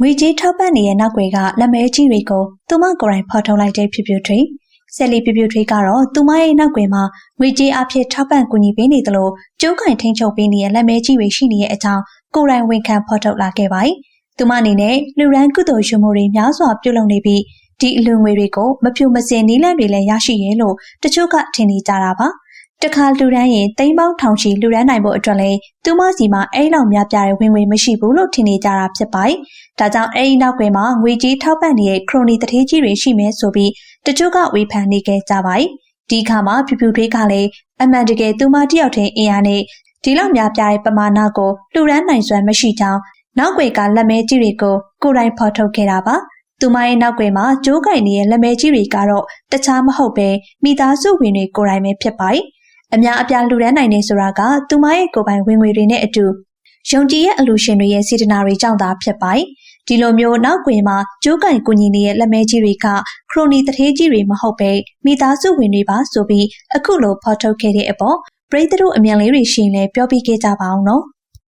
ငွေကြေးထောက်ပံ့နေတဲ့နောက်ွယ်ကလက်မဲကြီးတွေကိုသူမကိုယ်တိုင်ဖော်ထုတ်လိုက်တဲ့ဖြူဖြူထွေးဆယ်လီဖြူဖြူထွေးကတော့သူမရဲ့နောက်ွယ်မှာငွေကြေးအဖြစ်ထောက်ပံ့ကူညီပေးနေသလိုကျိုးကင်ထိန်ချုပ်ပေးနေတဲ့လက်မဲကြီးတွေရှိနေတဲ့အကြောင်းကိုယ်တိုင်ဝန်ခံဖော်ထုတ်လာခဲ့ပါတယ်။သူမအနေနဲ့လူရန်ကုသိုလ်ရှင်မှုတွေများစွာပြုလုပ်နေပြီးဒီအလူငွေတွေကိုမဖြူမစင်နီးလန့်တွေလည်းရရှိရဲလို့တချို့ကထင်နေကြတာပါ။ တခါလူရန်ရင်တိမ်ပေါင်းထောင်ချီလူရန်နိုင်ဖို့အတွက်လဲသူမစီမှာအဲ့လောက်များပြားတဲ့ဝင်ငွေမရှိဘူးလို့ထင်နေကြတာဖြစ်ပါတယ်။ဒါကြောင့်အဲ့ဒီနောက်ွယ်မှာငွေကြီးထောက်ပံ့နေတဲ့ခရိုနီတထေးကြီးတွေရှိမယ်ဆိုပြီးတချို့ကဝေဖန်နေခဲ့ကြပါတယ်။ဒီခါမှာဖြူဖြူထွေးကလည်းအမှန်တကယ်သူမတယောက်တည်းအင်အားနဲ့ဒီလောက်များပြားတဲ့ပမာဏကိုလူရန်နိုင်စွမ်းမရှိကြောင်းနောက်ွယ်ကလက်မဲကြီးတွေကိုကိုယ်တိုင်ဖော်ထုတ်ခဲ့တာပါ။သူမရဲ့နောက်ွယ်မှာကျိုးကင်နေတဲ့လက်မဲကြီးတွေကတော့တခြားမဟုတ်ပဲမိသားစုဝင်တွေကိုယ်တိုင်ပဲဖြစ်ပါတယ်။ အများအပြားလူရန်နိုင်နေဆိုတာကသူမရဲ့ကိုယ်ပိုင်ဝင်ငွေတွေနဲ့အတူယုံကြည်ရဲ့အလူရှင်တွေရဲ့စေတနာတွေကြောင့်သာဖြစ်ပါတယ်။ဒီလိုမျိုးနောက်ွယ်မှာကျိုးကင်ကူညီနေတဲ့လက်မဲကြီးတွေကခရိုနီတထေးကြီးတွေမဟုတ်ပဲမိသားစုဝင်တွေပါဆိုပြီးအခုလိုဖော်ထုတ်ခဲ့တဲ့အပေါ်ပရိသတ်တို့အမြန်လေးတွေရှင်လဲပြောပြခဲ့ကြပါအောင်နော်။